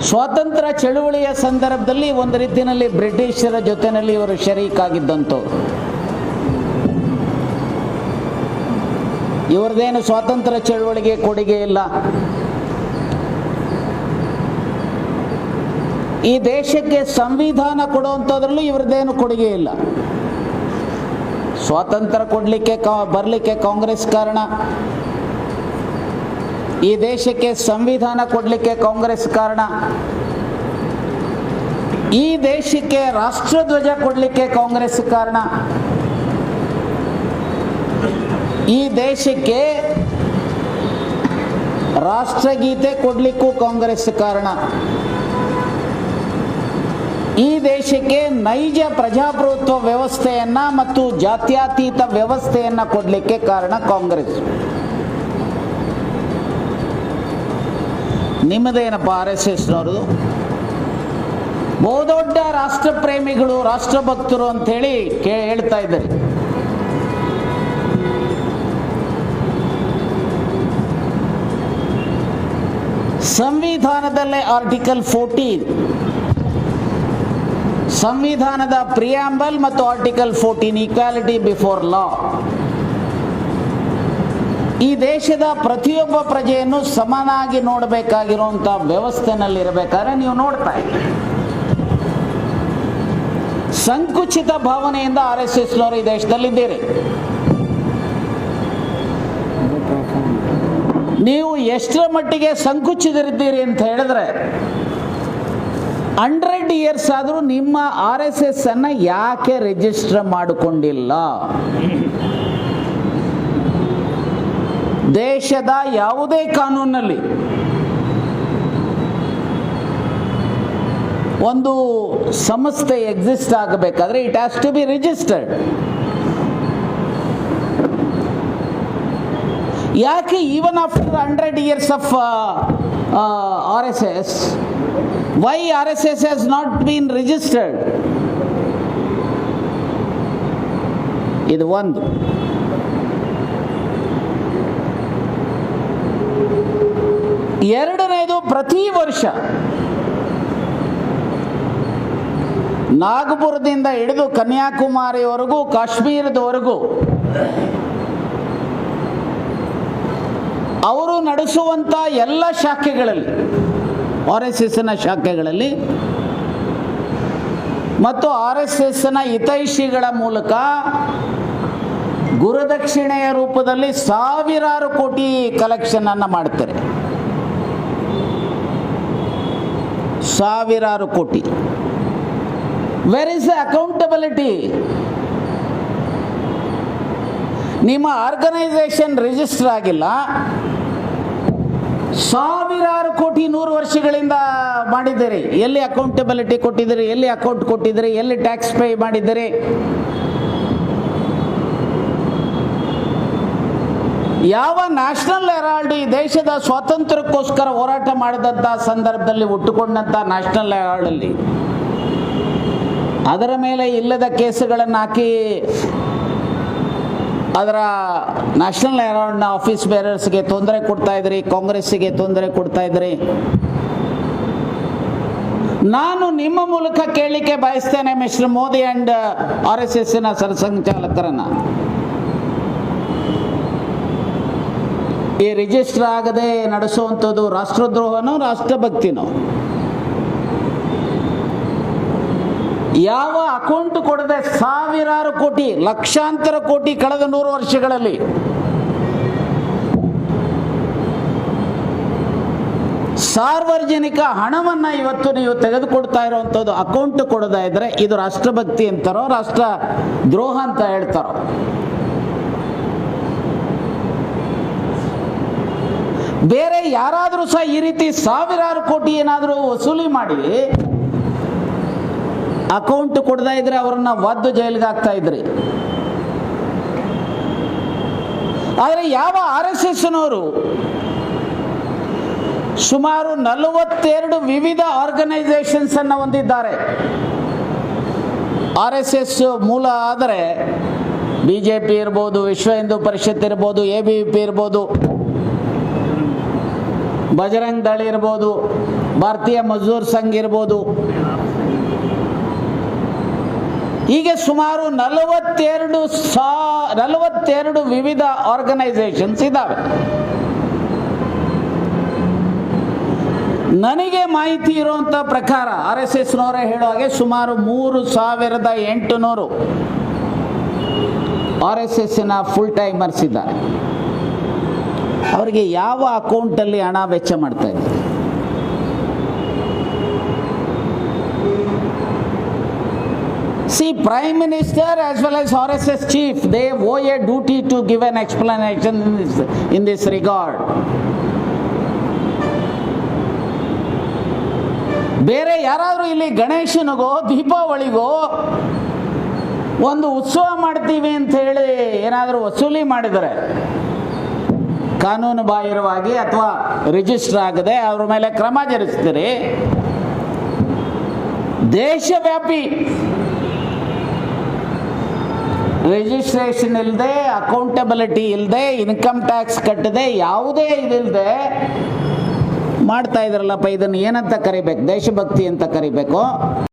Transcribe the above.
ಸ್ವಾತಂತ್ರ್ಯ ಚಳುವಳಿಯ ಸಂದರ್ಭದಲ್ಲಿ ಒಂದು ರೀತಿಯಲ್ಲಿ ಬ್ರಿಟಿಷರ ಜೊತೆಯಲ್ಲಿ ಇವರು ಶರೀಕಾಗಿದ್ದಂಥವ್ರು ಇವ್ರದ್ದೇನು ಸ್ವಾತಂತ್ರ್ಯ ಚಳುವಳಿಗೆ ಕೊಡುಗೆ ಇಲ್ಲ. ಈ ದೇಶಕ್ಕೆ ಸಂವಿಧಾನ ಕೊಡುವಂಥದ್ರಲ್ಲೂ ಇವ್ರದ್ದೇನು ಕೊಡುಗೆ ಇಲ್ಲ. ಸ್ವಾತಂತ್ರ್ಯ ಕೊಡಲಿಕ್ಕೆ ಬರಲಿಕ್ಕೆ ಕಾಂಗ್ರೆಸ್ ಕಾರಣ. ಈ ದೇಶಕ್ಕೆ ಸಂವಿಧಾನ ಕೊಡಲಿಕ್ಕೆ ಕಾಂಗ್ರೆಸ್ ಕಾರಣ? ಈ ದೇಶಕ್ಕೆ ರಾಷ್ಟ್ರಧ್ವಜ ಕೊಡಲಿಕ್ಕೆ ಕಾಂಗ್ರೆಸ್ ಕಾರಣ? ಈ ದೇಶಕ್ಕೆ ರಾಷ್ಟ್ರಗೀತೆ ಕೊಡಲಿಕ್ಕೂ ಕಾಂಗ್ರೆಸ್ ಕಾರಣ? ಈ ದೇಶಕ್ಕೆ ನೈಜ ಪ್ರಜಾಪ್ರಭುತ್ವ ವ್ಯವಸ್ಥೆಯನ್ನು ಮತ್ತು ಜಾತ್ಯತೀತ ವ್ಯವಸ್ಥೆಯನ್ನು ಕೊಡಲಿಕ್ಕೆ ಕಾರಣ ಕಾಂಗ್ರೆಸ್. ನಿಮ್ಮದೇನಪ್ಪ ಆರ್ ಎಸ್ ಬಹು ಬಹುದೊಡ್ಡ ರಾಷ್ಟ್ರ ಪ್ರೇಮಿಗಳು ರಾಷ್ಟ್ರಭಕ್ತರು ಅಂಥೇಳಿ ಕೇ ಹೇಳ್ತಾ ಇದ್ದಾರೆ. ಸಂವಿಧಾನದಲ್ಲೇ ಆರ್ಟಿಕಲ್ ಫೋರ್ಟೀನ್ ಸಂವಿಧಾನದ ಪ್ರಿಯಾಂಬಲ್ ಮತ್ತು article fourteen equality before law. ಈ ದೇಶದ ಪ್ರತಿಯೊಬ್ಬ ಪ್ರಜೆಯನ್ನು ಸಮನಾಗಿ ನೋಡಬೇಕಾಗಿರುವಂಥ ವ್ಯವಸ್ಥೆನಲ್ಲಿರಬೇಕಾದ್ರೆ ನೀವು ನೋಡ್ತಾ ಇದ್ದೀರಿ. ಸಂಕುಚಿತ ಭಾವನೆಯಿಂದ ಆರ್ ಎಸ್ ಎಸ್ನವರು ಈ ದೇಶದಲ್ಲಿದ್ದೀರಿ. ನೀವು ಎಷ್ಟರ ಮಟ್ಟಿಗೆ ಸಂಕುಚಿತರಿದ್ದೀರಿ ಅಂತ ಹೇಳಿದ್ರೆ, ಹಂಡ್ರೆಡ್ ಇಯರ್ಸ್ ಆದರೂ ನಿಮ್ಮ ಆರ್ ಎಸ್ ಎಸ್ ಅನ್ನ ಯಾಕೆ ರಿಜಿಸ್ಟರ್ ಮಾಡಿಕೊಂಡಿಲ್ಲ? ದೇಶದ ಯಾವುದೇ ಕಾನೂನಲ್ಲಿ ಒಂದು ಸಂಸ್ಥೆ ಎಕ್ಸಿಸ್ಟ್ ಆಗಬೇಕಾದ್ರೆ it has to be registered ಯಾಕೆ even after hundred years of R S S why R S S has not been registered ಇದು ಒಂದು. ಎರಡನೇದು ಪ್ರತಿ ವರ್ಷ ನಾಗಪುರದಿಂದ ಹಿಡಿದು ಕನ್ಯಾಕುಮಾರಿವರೆಗೂ, ಕಾಶ್ಮೀರದವರೆಗೂ ಅವರು ನಡೆಸುವಂಥ ಎಲ್ಲ ಶಾಖೆಗಳಲ್ಲಿ, ಆರ್ ಎಸ್ ಎಸ್ನ ಶಾಖೆಗಳಲ್ಲಿ ಮತ್ತು ಆರ್ ಎಸ್ ಎಸ್ನ ಹಿತೈಷಿಗಳ ಮೂಲಕ ಗುರುದಕ್ಷಿಣೆಯ ರೂಪದಲ್ಲಿ ಸಾವಿರಾರು ಕೋಟಿ ಕಲೆಕ್ಷನನ್ನು ಮಾಡ್ತಾರೆ. ಸಾವಿರಾರು ಕೋಟಿ. ವೆರ್ ಇಸ್ ಅಕೌಂಟಬಿಲಿಟಿ ನಿಮ್ಮ ಆರ್ಗನೈಸೇಷನ್ ರಿಜಿಸ್ಟರ್ ಆಗಿಲ್ಲ. ಸಾವಿರಾರು ಕೋಟಿ ನೂರು ವರ್ಷಗಳಿಂದ ಮಾಡಿದ್ದೀರಿ. ಎಲ್ಲಿ ಅಕೌಂಟಬಿಲಿಟಿ ಕೊಟ್ಟಿದ್ದೀರಿ, ಎಲ್ಲಿ ಅಕೌಂಟ್ ಕೊಟ್ಟಿದ್ದೀರಿ, ಎಲ್ಲಿ ಟ್ಯಾಕ್ಸ್ ಪೇ ಮಾಡಿದ್ದೀರಿ? ಯಾವ ನ್ಯಾಷನಲ್ ಹೆರಾಲ್ಡ್ ಈ ದೇಶದ ಸ್ವಾತಂತ್ರ್ಯಕ್ಕೋಸ್ಕರ ಹೋರಾಟ ಮಾಡಿದಂಥ ಸಂದರ್ಭದಲ್ಲಿ ಹುಟ್ಟುಕೊಂಡಂಥ ನ್ಯಾಷನಲ್ ಹೆರಾಲ್ಡಲ್ಲಿ? ಅದರ ಮೇಲೆ ಇಲ್ಲದ ಕೇಸುಗಳನ್ನು ಹಾಕಿ ಅದರ ನ್ಯಾಷನಲ್ ಹೆರಾಲ್ಡ್ನ ಆಫೀಸ್ ಬೇರರ್ಸ್ಗೆ ತೊಂದರೆ ಕೊಡ್ತಾ ಇದ್ರಿ, ಕಾಂಗ್ರೆಸ್ಸಿಗೆ ತೊಂದರೆ ಕೊಡ್ತಾ ಇದ್ರಿ? ನಾನು ನಿಮ್ಮ ಮೂಲಕ ಕೇಳಲಿಕ್ಕೆ ಬಯಸ್ತೇನೆ mister Modi and R S ಎಸ್ನ ಸರ್ಸಂಘಚಾಲಕರನ್ನ ಈ ರಿಜಿಸ್ಟರ್ ಆಗದೆ ನಡೆಸುವಂಥದ್ದು ರಾಷ್ಟ್ರದ್ರೋಹನೋ, ರಾಷ್ಟ್ರಭಕ್ತಿನೋ? ಯಾವ ಅಕೌಂಟ್ ಕೊಡದೆ ಸಾವಿರಾರು ಕೋಟಿ, ಲಕ್ಷಾಂತರ ಕೋಟಿ ಕಳೆದ ನೂರು ವರ್ಷಗಳಲ್ಲಿ ಸಾರ್ವಜನಿಕ ಹಣವನ್ನು ಇವತ್ತು ನೀವು ತೆಗೆದುಕೊಡ್ತಾ ಇರುವಂಥದ್ದು ಅಕೌಂಟ್ ಕೊಡದೇ ಇದ್ರೆ ಇದು ರಾಷ್ಟ್ರಭಕ್ತಿ ಅಂತಾರೋ ರಾಷ್ಟ್ರ ದ್ರೋಹ ಅಂತ ಹೇಳ್ತಾರೋ? ಬೇರೆ ಯಾರಾದರೂ ಸಹ ಈ ರೀತಿ ಸಾವಿರಾರು ಕೋಟಿ ಏನಾದರೂ ವಸೂಲಿ ಮಾಡಿ ಅಕೌಂಟ್ ಕೊಡ್ತಾ ಇದ್ರೆ ಅವರನ್ನ ವದ್ದು ಜೈಲಿಗೆ ಹಾಕ್ತಾ ಇದ್ರಿ. ಆದರೆ ಯಾವ ಆರ್ ಎಸ್ ಎಸ್ನವರು ಸುಮಾರು ನಲವತ್ತೆರಡು ವಿವಿಧ ಆರ್ಗನೈಸೇಷನ್ಸ್ ಅನ್ನ ಹೊಂದಿದ್ದಾರೆ. ಆರ್ ಎಸ್ ಎಸ್ ಮೂಲ ಆದರೆ ಬಿ ಜೆ ಪಿ ಇರ್ಬೋದು, ವಿಶ್ವ ಹಿಂದೂ ಪರಿಷತ್ ಇರ್ಬೋದು, ಎ ಬಿ ಪಿ ಇರ್ಬೋದು. ಬಜರಂಗ್ ದಳ ಇರ್ಬೋದು, ಭಾರತೀಯ ಮಜೂರ್ ಸಂಘ ಇರ್ಬೋದು. ಹೀಗೆ ಸುಮಾರು ನಲವತ್ತೆರಡು ಸಾ, ನಲವತ್ತೆರಡು ವಿವಿಧ ಆರ್ಗನೈಸೇಷನ್ಸ್ ಇದ್ದಾವೆ. ನನಗೆ ಮಾಹಿತಿ ಇರುವಂಥ ಪ್ರಕಾರ ಆರ್ ಎಸ್ ಎಸ್ನವರೇ ಹೇಳೋ ಹಾಗೆ ಸುಮಾರು ಮೂರು ಸಾವಿರದ ಎಂಟುನೂರು ಆರ್ ಎಸ್ ಎಸ್ಸಿನ ಫುಲ್ ಟೈಮರ್ಸ್ ಇದ್ದಾರೆ. ಅವರಿಗೆ ಯಾವ ಅಕೌಂಟಲ್ಲಿ ಹಣ ವೆಚ್ಚ ಮಾಡ್ತಾ ಇದೆ C prime minister as well as R S chief they owe a duty to give an explanation in this in this regard ಬೇರೆ ಯಾರಾದರೂ ಇಲ್ಲಿ ಗಣೇಶನಗೋ, ದೀಪಾವಳಿಗೋ ಒಂದು ಉತ್ಸವ ಮಾಡ್ತೀವಿ ಅಂತ ಹೇಳಿ ಏನಾದರೂ ವಸೂಲಿ ಮಾಡಿದರೆ ಕಾನೂನು ಬಾಹಿರವಾಗಿ ಅಥವಾ ರಿಜಿಸ್ಟರ್ ಆಗದೆ ಅವ್ರ ಮೇಲೆ ಕ್ರಮ ಜರುಗಿಸ್ತೀರಿ. ದೇಶವ್ಯಾಪಿ ರಿಜಿಸ್ಟ್ರೇಷನ್ ಇಲ್ಲದೆ ಅಕೌಂಟಬಿಲಿಟಿ ಇಲ್ಲದೆ ಇನ್ಕಮ್ ಟ್ಯಾಕ್ಸ್ ಕಟ್ಟದೆ, ಯಾವುದೇ ಇದಿಲ್ಲದೆ ಮಾಡ್ತಾ ಇದ್ರಲ್ಲಪ್ಪ, ಇದನ್ನು ಏನಂತ ಕರಿಬೇಕು? ದೇಶಭಕ್ತಿ ಅಂತ ಕರಿಬೇಕು?